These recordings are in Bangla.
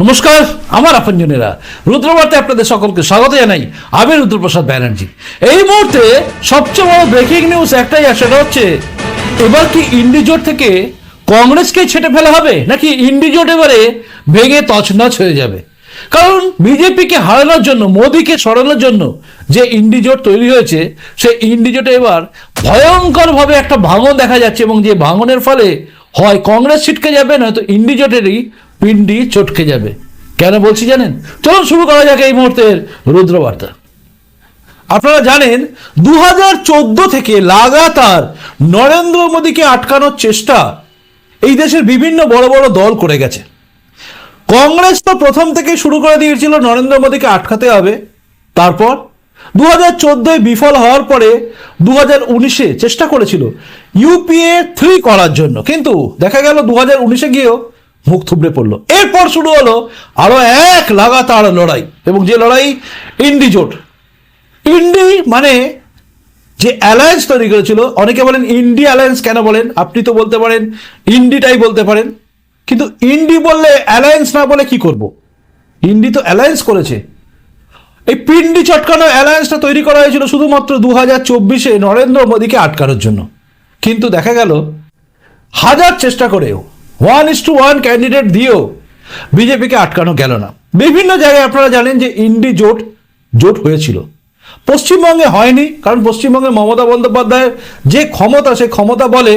নমস্কার, আমার আপনজনেরা। রুদ্রবার্তায় আপনাদের সকলকে স্বাগত জানাই আমি রুদ্রপ্রসাদ ব্যানার্জি। এই মুহূর্তে সবচেয়ে বড় ব্রেকিং নিউজ একটাই সেটা হচ্ছে, এবার কি ইন্ডিজোট থেকে কংগ্রেসকে ছেটে ফেলা হবে, নাকি ইন্ডিজোট এবারে ভেঙে তছনছ হয়ে যাবে? কারণ বিজেপিকে হারানোর জন্য, মোদীকে সরানোর জন্য যে ইন্ডিজোট তৈরি হয়েছে সেই ইন্ডিজোটে এবার ভয়ঙ্করভাবে একটা ভাঙন দেখা যাচ্ছে এবং যে ভাঙনের ফলে হয়, কংগ্রেস ছিটকে যাবে, নয়তো ইন্ডিজোটেরই পিন্ডি চটকে যাবে। কেন বলছি জানেন? চলুন শুরু করা যাক এই মুহূর্তের রুদ্রবার্তা। আপনারা জানেন দু হাজার চোদ্দ থেকে লাগাতার নরেন্দ্র মোদীকে আটকানোর চেষ্টা এই দেশের বিভিন্ন বড় বড় দল করে গেছে। কংগ্রেস তো প্রথম থেকে শুরু করে দিয়েছিল নরেন্দ্র মোদীকে আটকাতে হবে। তারপর দু হাজার চোদ্দোয় বিফল হওয়ার পরে দু হাজার উনিশে চেষ্টা করেছিল ইউপিএ থ্রি করার জন্য। কিন্তু দেখা গেল দু হাজার উনিশে গিয়েও মুখ থুবড়ে পড়ল। এরপর শুরু হলো আরও এক লাগাতার লড়াই এবং যে লড়াই, ইন্ডি জোট। ইন্ডি মানে যে অ্যালায়েন্স তৈরি করেছিল, অনেকে বলেন ইন্ডি অ্যালায়েন্স কেন বলেন? আপনি তো বলতে পারেন, ইন্ডিটাই বলতে পারেন। কিন্তু ইন্ডি বললে অ্যালায়েন্স না বলে কি করব? ইন্ডি তো অ্যালায়েন্স করেছে। এই পিন্ডি চটকানো অ্যালায়েন্সটা তৈরি করা হয়েছিল শুধুমাত্র দু হাজার চব্বিশে নরেন্দ্র মোদীকে আটকানোর জন্য। কিন্তু দেখা গেল, হাজার চেষ্টা করেও one is to one candidate দিয়েও বিজেপিকে আটকানো গেল না। বিভিন্ন জায়গায় আপনারা জানেন যে ইন্ডি জোট জোট হয়েছিল। পশ্চিমবঙ্গে হয়নি, কারণ পশ্চিমবঙ্গে মমতা বন্দ্যোপাধ্যায়ের যে ক্ষমতা, সে ক্ষমতা বলে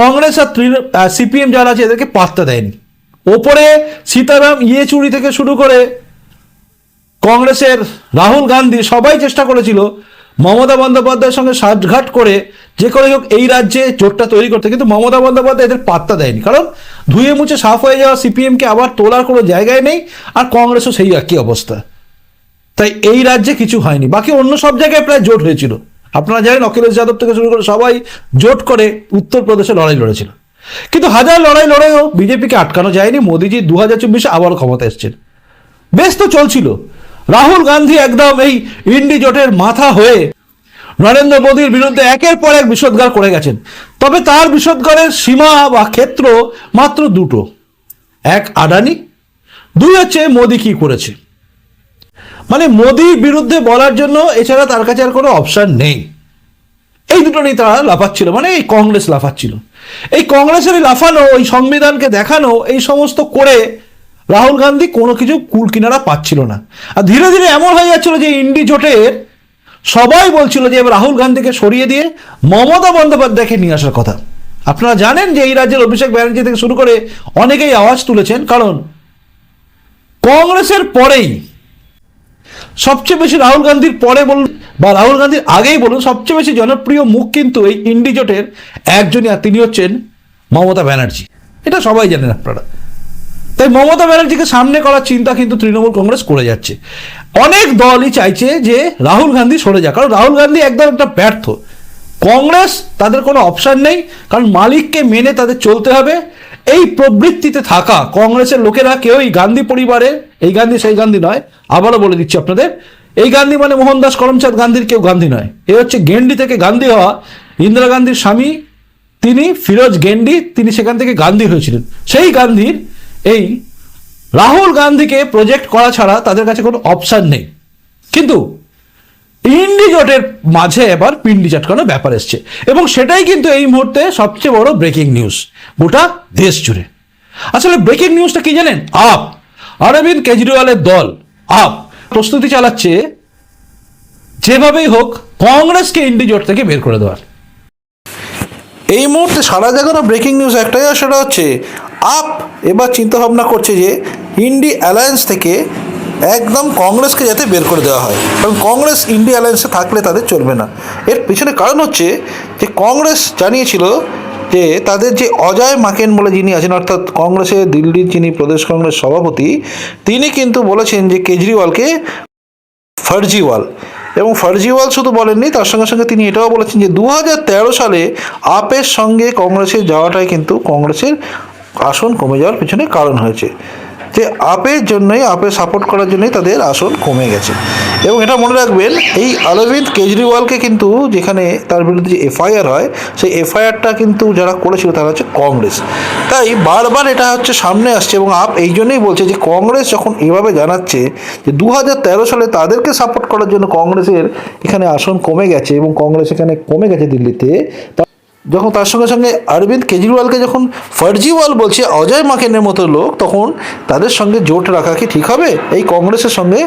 কংগ্রেস আর সিপিএম যারা আছে, এদেরকে পাত্তা দেয়নি। ওপরে সীতারাম ইয়েচুরি থেকে শুরু করে কংগ্রেসের রাহুল গান্ধী সবাই চেষ্টা করেছিল মমতা বন্দ্যোপাধ্যায়ের সঙ্গে সাজঘাট করে যে করে হোক এই রাজ্যে জোটটা তৈরি করতে। কিন্তু মমতা বন্দ্যোপাধ্যায় এদের পাত্তা দেয়নি। কারণ ধুয়ে মুছে সাফ হয়ে যাওয়া সিপিএমকে আবার তোলার কোনো জায়গায় নেই আর কংগ্রেসও সেই একই অবস্থা। তাই এই রাজ্যে কিছু হয়নি। বাকি অন্য সব জায়গায় প্রায় জোট হয়েছিল। আপনারা জানেন অখিলেশ যাদব থেকে শুরু করে সবাই জোট করে উত্তরপ্রদেশে লড়াই লড়েছিল। কিন্তু হাজার লড়াই লড়াইও বিজেপিকে আটকানো যায়নি। মোদিজি দু হাজার চব্বিশে আবারও ক্ষমতা এসছেন। বেশ তো চলছিল। রাহুল গান্ধী একদম এই ইন্ডি জোটের মাথা হয়ে নরেন্দ্র মোদীর বিরুদ্ধে একের পর এক বিষোদ্গার করে গেছেন। তবে তার বিষোদ্গারের সীমা বা ক্ষেত্র মাত্র দুটো। এক, আদানি। দুই হচ্ছে মোদী কি করেছে। মানে মোদির বিরুদ্ধে বলার জন্য এছাড়া তার কাছে আর কোনো অপশান নেই। এই দুটো নিয়ে তারা লাফাচ্ছিল মানে এই কংগ্রেস লাফাচ্ছিল। এই কংগ্রেসের লাফানো ওই সংবিধানকে দেখানো, এই সমস্ত করে রাহুল গান্ধী কোনো কিছু কুল কিনারা পাচ্ছিল না। আর ধীরে ধীরে এমন হয়ে যাচ্ছিল যে ইন্ডি জোটের সবাই বলছিল যে এবার রাহুল গান্ধীকে সরিয়ে দিয়ে মমতা বন্দ্যোপাধ্যায়কে নিয়ে আসার কথা। আপনারা জানেন যে এই রাজ্যের অভিষেক ব্যানার্জি থেকে শুরু করে অনেকেই আওয়াজ তুলেছেন, কারণ কংগ্রেসের পরেই সবচেয়ে বেশি রাহুল গান্ধীর পরে বলুন, বা রাহুল গান্ধীর আগেই বলুন, সবচেয়ে বেশি জনপ্রিয় মুখ কিন্তু এই ইন্ডিজোটের একজনই, আর তিনি হচ্ছেন মমতা ব্যানার্জি। এটা সবাই জানেন আপনারা। তাই মমতা ব্যানার্জিকে সামনে করার চিন্তা কিন্তু তৃণমূল কংগ্রেস করে যাচ্ছে। অনেক দলই চাইছে যে রাহুল গান্ধী সরে যাক। কারণ রাহুল গান্ধী একদম একটা ব্যর্থ। কংগ্রেস তাদের কোনো অপশন নেই। কারণ মালিককে মেনে তাদের চলতে হবে। এই প্রবৃত্তিতে থাকা কংগ্রেসের লোকেরা কেউ এই গান্ধী পরিবারের এই গান্ধী সেই গান্ধী নয়, আবারও বলে দিচ্ছি আপনাদের, এই গান্ধী মানে মোহনদাস করমচাঁদ গান্ধীর কেউ গান্ধী নয়। এ হচ্ছে গেন্ডি থেকে গান্ধী হওয়া ইন্দিরা গান্ধীর স্বামী, তিনি ফিরোজ গেন্ডি, তিনি সেখান থেকে গান্ধী হয়েছিলেন। সেই গান্ধীর এই রাহুল গান্ধীকে প্রজেক্ট করা ছাড়া তাদের কাছে কোনো অপশান নেই। কিন্তু ইন্ডি জোটের মাঝে এবার পিন্ডি চটকানো ব্যাপার এসছে। এবং সেটাই কিন্তু এই মুহূর্তে সবচেয়ে বড় ব্রেকিং নিউজ গোটা দেশ জুড়ে। আসলে ব্রেকিং নিউজটা কি জানেন? আপ। অরবিন্দ কেজরিওয়ালের দল, আপ। প্রস্তুতি চালাচ্ছে যেভাবেই হোক কংগ্রেসকে ইন্ডি জোট থেকে বের করে দেওয়ার। এই মুহূর্তে সারা জায়গায় ব্রেকিং নিউজ একটাই আর সেটা হচ্ছে আপ, এবার চিন্তা ভাবনা করছে যে ইন্ডি অ্যালায়েন্স থেকে একদম কংগ্রেসকে যাতে বের করে দেওয়া হয়। কারণ কংগ্রেস ইন্ডি অ্যালায়েন্সে থাকলে তাদের চলবে না। এর পেছনে কারণ হচ্ছে যে কংগ্রেস জানিয়েছিল যে তাদের যে অজয় মাকেন বলে যিনি আছেন, অর্থাৎ কংগ্রেসের দিল্লির যিনি প্রদেশ কংগ্রেস সভাপতি, তিনি কিন্তু বলেছেন যে কেজরিওয়ালকে ফার্জিওয়াল। এবং ফার্জিওয়াল শুধু বলেননি, তার সঙ্গে সঙ্গে তিনি এটাও বলেছেন যে দু হাজার তেরো সালে আপের সঙ্গে কংগ্রেসের যাওয়াটাই কিন্তু কংগ্রেসের আসন কমে যাওয়ার পেছনে কারণ হয়েছে। যে আপের জন্যই, আপে সাপোর্ট করার জন্যই তাদের আসন কমে গেছে। এবং এটা মনে রাখবেন, এই অরবিন্দ কেজরিওয়ালকে কিন্তু যেখানে তার বিরুদ্ধে যে এফআইআর হয়, সেই এফআইআরটা কিন্তু যারা করেছিল তারা হচ্ছে কংগ্রেস। তাই বারবার এটা হচ্ছে সামনে আসছে এবং আপ এই জন্যই বলছে যে কংগ্রেস যখন এভাবে জানাচ্ছে যে দু হাজার তেরো সালে তাদেরকে সাপোর্ট করার জন্য কংগ্রেসের এখানে আসন কমে গেছে এবং কংগ্রেস এখানে কমে গেছে দিল্লিতে যখন তার সঙ্গে সঙ্গে অরবিন্দ কেজরিওয়ালকে যখন ফর্জিওয়াল বলছে, অজয় মাকেনের মতো লোক, তখন তাদের সঙ্গে জোট রাখা কি ঠিক হবে? এই কংগ্রেসের সঙ্গে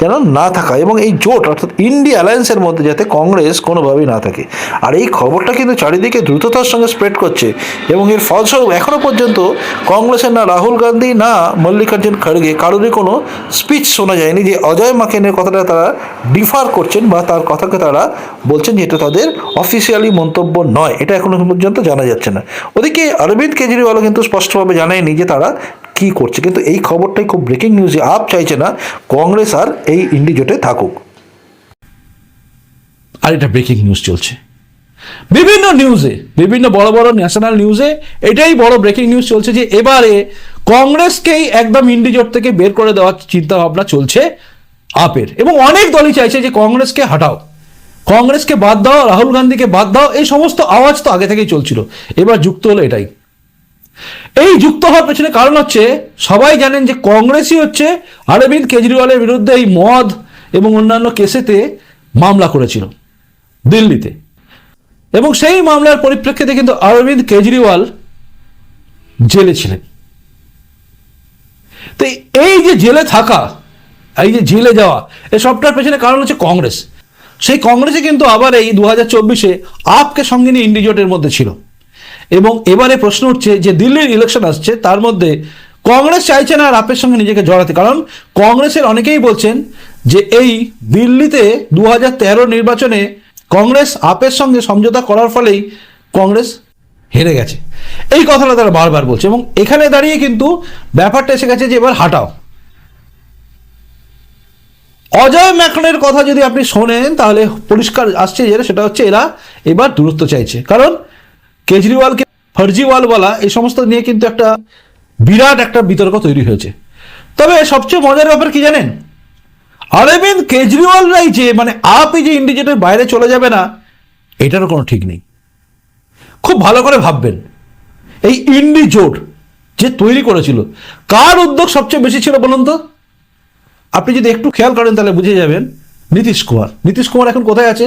যেন না থাকা এবং এই জোট, অর্থাৎ ইন্ডিয়া অ্যালায়েন্সের মধ্যে যাতে কংগ্রেস কোনোভাবেই না থাকে। আর এই খবরটা কিন্তু চারিদিকে দ্রুততার সঙ্গে স্প্রেড করছে এবং এর ফলস্বরূপ এখনও পর্যন্ত কংগ্রেসের না রাহুল গান্ধী, না মল্লিকার্জুন খড়গে কারোরই কোনো স্পিচ শোনা যায়নি যে অজয় মাকেনের কথাটা তারা ডিফার করছেন বা তার কথাকে তারা বলছেন যে এটা তাদের অফিসিয়ালি মন্তব্য নয়। এটা এখনও পর্যন্ত জানা যাচ্ছে না। ওদিকে অরবিন্দ কেজরিওয়ালও কিন্তু স্পষ্টভাবে জানায়নি যে তারা কি করছে। কিন্তু এই খবরটাই খুব ব্রেকিং নিউজ আপ চাইছে না, কংগ্রেস আর এই ইন্ডি জোটে থাকুক। আর এটা ব্রেকিং নিউজ চলছে। বিভিন্ন নিউজে বিভিন্ন বড় বড় ন্যাশনাল নিউজে এটাই বড় ব্রেকিং নিউজ চলছে যে এবারে কংগ্রেসকেই একদম ইন্ডিজোট থেকে বের করে দেওয়ার চিন্তা ভাবনা চলছে আপের। এবং অনেক দলই চাইছে যে কংগ্রেসকে হাঁটাও। কংগ্রেসকে বাদ দাও, রাহুল গান্ধীকে বাদ দাও, এই সমস্ত আওয়াজ তো আগে থেকেই চলছিল। এবার যুক্ত হলো এটাই। এই যুক্ত হওয়ার পেছনে কারণ হচ্ছে, সবাই জানেন যে কংগ্রেসই হচ্ছে অরবিন্দ কেজরিওয়ালের বিরুদ্ধে এই মদ এবং অন্যান্য কেসেতে মামলা করেছিল দিল্লিতে। এবং সেই মামলার পরিপ্রেক্ষিতে কিন্তু অরবিন্দ কেজরিওয়াল জেলে ছিলেন। তো এই যে জেলে থাকা, এই যে জেলে যাওয়া এই সবটার পেছনে কারণ হচ্ছে কংগ্রেস। সেই কংগ্রেসে কিন্তু আবার এই দু হাজার চব্বিশে আপকে সঙ্গে নিয়ে ইন্ডিজোটের মধ্যে ছিল। এবং এবারে প্রশ্ন উঠছে যে দিল্লির ইলেকশন আসছে, তার মধ্যে কংগ্রেস চাইছে না আর আপের সঙ্গে নিজেকে জড়াতে। কারণ কংগ্রেসের অনেকেই বলছেন যে এই দিল্লিতে দু হাজার তেরো নির্বাচনে কংগ্রেস আপের সঙ্গে সমঝোতা করার ফলেই কংগ্রেস হেরে গেছে। এই কথাটা তারা বারবার বলছে এবং এখানে দাঁড়িয়ে কিন্তু ব্যাপারটা এসে গেছে যে এবার হাঁটাও। অজয় ম্যাকনের কথা যদি আপনি শোনেন, তাহলে পরিষ্কার আসছে যে সেটা হচ্ছে এরা এবার দূরত্ব চাইছে। কারণ কেজরিওয়ালকে ফর্জিওয়াল বলা, এই সমস্ত নিয়ে কিন্তু একটা বিরাট একটা বিতর্ক তৈরি হয়েছে। তবে সবচেয়ে মজার ব্যাপার কি জানেন? অরবিন্দ কেজরিওয়ালরাই যে মানে আপই যে ইন্ডিজেটের বাইরে চলে যাবে না, এটারও কোনো ঠিক নেই। খুব ভালো করে ভাববেন। এই ইন্ডি জোট যে তৈরি করেছিল, কার উদ্যোগ সবচেয়ে বেশি ছিল বলুন তো? আপনি যদি একটু খেয়াল করেন তাহলে বুঝে যাবেন নীতিশ কুমার। নীতিশ কুমার এখন কোথায় আছে?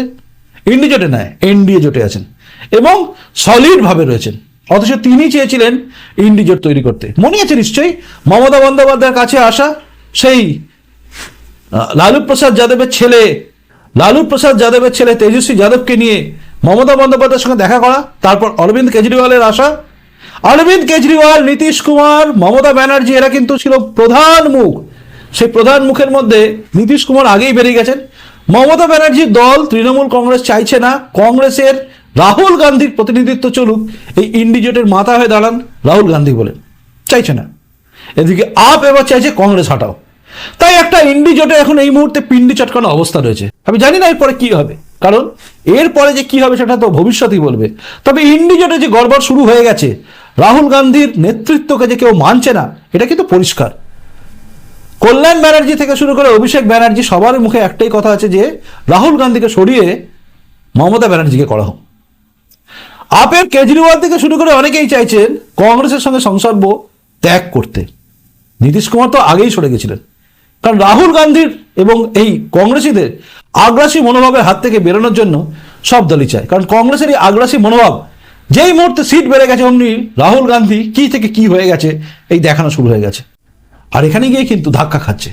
ইন্ডি জোটে নয়, এনডিএ জোটে আছেন। এবং সলিডভাবে রয়েছেন। অথচ তিনি চেয়েছিলেন ইন্ডি জোট তৈরি করতে। মনে আছে নিশ্চয়ই? মমতা বন্দ্যোপাধ্যায়ের কাছে আসা সেই লালু প্রসাদ যাদবের ছেলে, লালু প্রসাদ যাদবের ছেলে তেজস্বী যাদবকে নিয়ে মমতা বন্দ্যোপাধ্যায়ের সঙ্গে দেখা করা, তারপর অরবিন্দ কেজরিওয়ালের আসা। অরবিন্দ কেজরিওয়াল, নীতিশ কুমার, মমতা ব্যানার্জি, এরা কিন্তু ছিল প্রধান মুখ। সেই প্রধান মুখের মধ্যে নীতিশ কুমার আগেই বেরিয়ে গেছেন। মমতা ব্যানার্জির দল তৃণমূল কংগ্রেস চাইছে না, কংগ্রেসের রাহুল গান্ধীর প্রতিনিধিত্ব চলুক, এই ইন্ডিজোটের মাথা হয়ে দাঁড়ান রাহুল গান্ধী বলে চাইছে না। এদিকে আপ এবার চাইছে কংগ্রেস হাঁটাও। তাই একটা ইন্ডি জোটে এখন এই মুহূর্তে পিন্ডি চটকানো অবস্থা রয়েছে। আমি জানি না এরপরে কি হবে, কারণ এরপরে যে কি হবে সেটা তো ভবিষ্যতই বলবে। তবে ইন্ডি জোটে যে গড়বড় শুরু হয়ে গেছে, রাহুল গান্ধীর নেতৃত্বকে যে কেউ মানছে না, এটা কিন্তু পরিষ্কার। কল্যাণ ব্যানার্জি থেকে শুরু করে অভিষেক ব্যানার্জি সবার মুখে একটাই কথা আছে যে, রাহুল গান্ধীকে সরিয়ে মমতা ব্যানার্জিকে করা হোক। আপের কেজরিওয়াল থেকে শুরু করে অনেকেই চাইছেন কংগ্রেসের সঙ্গে সংসর্গ ত্যাগ করতে। নীতিশ কুমার তো আগেই সরে গেছিলেন। কারণ রাহুল গান্ধীর এবং এই কংগ্রেসীদের আগ্রাসী মনোভাবের হাত থেকে বেরোনোর জন্য সব দলই চায়। কারণ কংগ্রেসের এই আগ্রাসী মনোভাব, যেই মুহূর্তে সিট বেড়ে গেছে অমনি, রাহুল গান্ধী কি থেকে কি হয়ে গেছে, এই দেখানো শুরু হয়ে গেছে। আর এখানে গিয়ে কিন্তু ধাক্কা খাচ্ছে।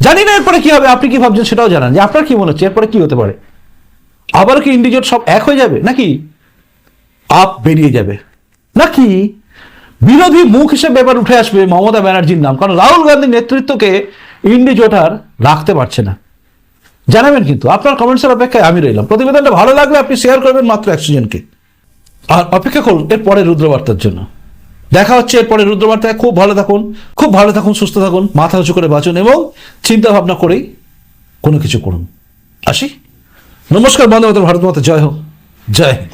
জানি না এরপরে কি হবে, আপনি কি ভাবছেন সেটাও জানান। যে আপনার কি মনে হচ্ছে, এরপরে কি হতে পারে? আবার কি ইন্ডিজোট সব এক হয়ে যাবে, নাকি আপ বেরিয়ে যাবে? নাকি বিরোধী মুখ হিসেবে এবার উঠে আসবে মমতা ব্যানার্জির নাম? কারণ রাহুল গান্ধীর নেতৃত্বকে ইন্ডি জোটার রাখতে পারছে না। জানাবেন কিন্তু, আপনার কমেন্টসের অপেক্ষায় আমি রইলাম। প্রতিবেদনটা ভালো লাগলে আপনি শেয়ার করবেন মাত্র একশো জনকে। আর অপেক্ষা করুন, এর পরে রুদ্রবার্তার জন্য। দেখা হচ্ছে এরপরে রুদ্রবার্তায় খুব ভালো থাকুন, খুব ভালো থাকুন, সুস্থ থাকুন, মাথা উঁচু করে বাঁচুন এবং চিন্তা ভাবনা করেই কোনো কিছু করুন। আসি? নমস্কার বন্ধু ভারত মাতা, জয় হোক। জয় হিন্দ।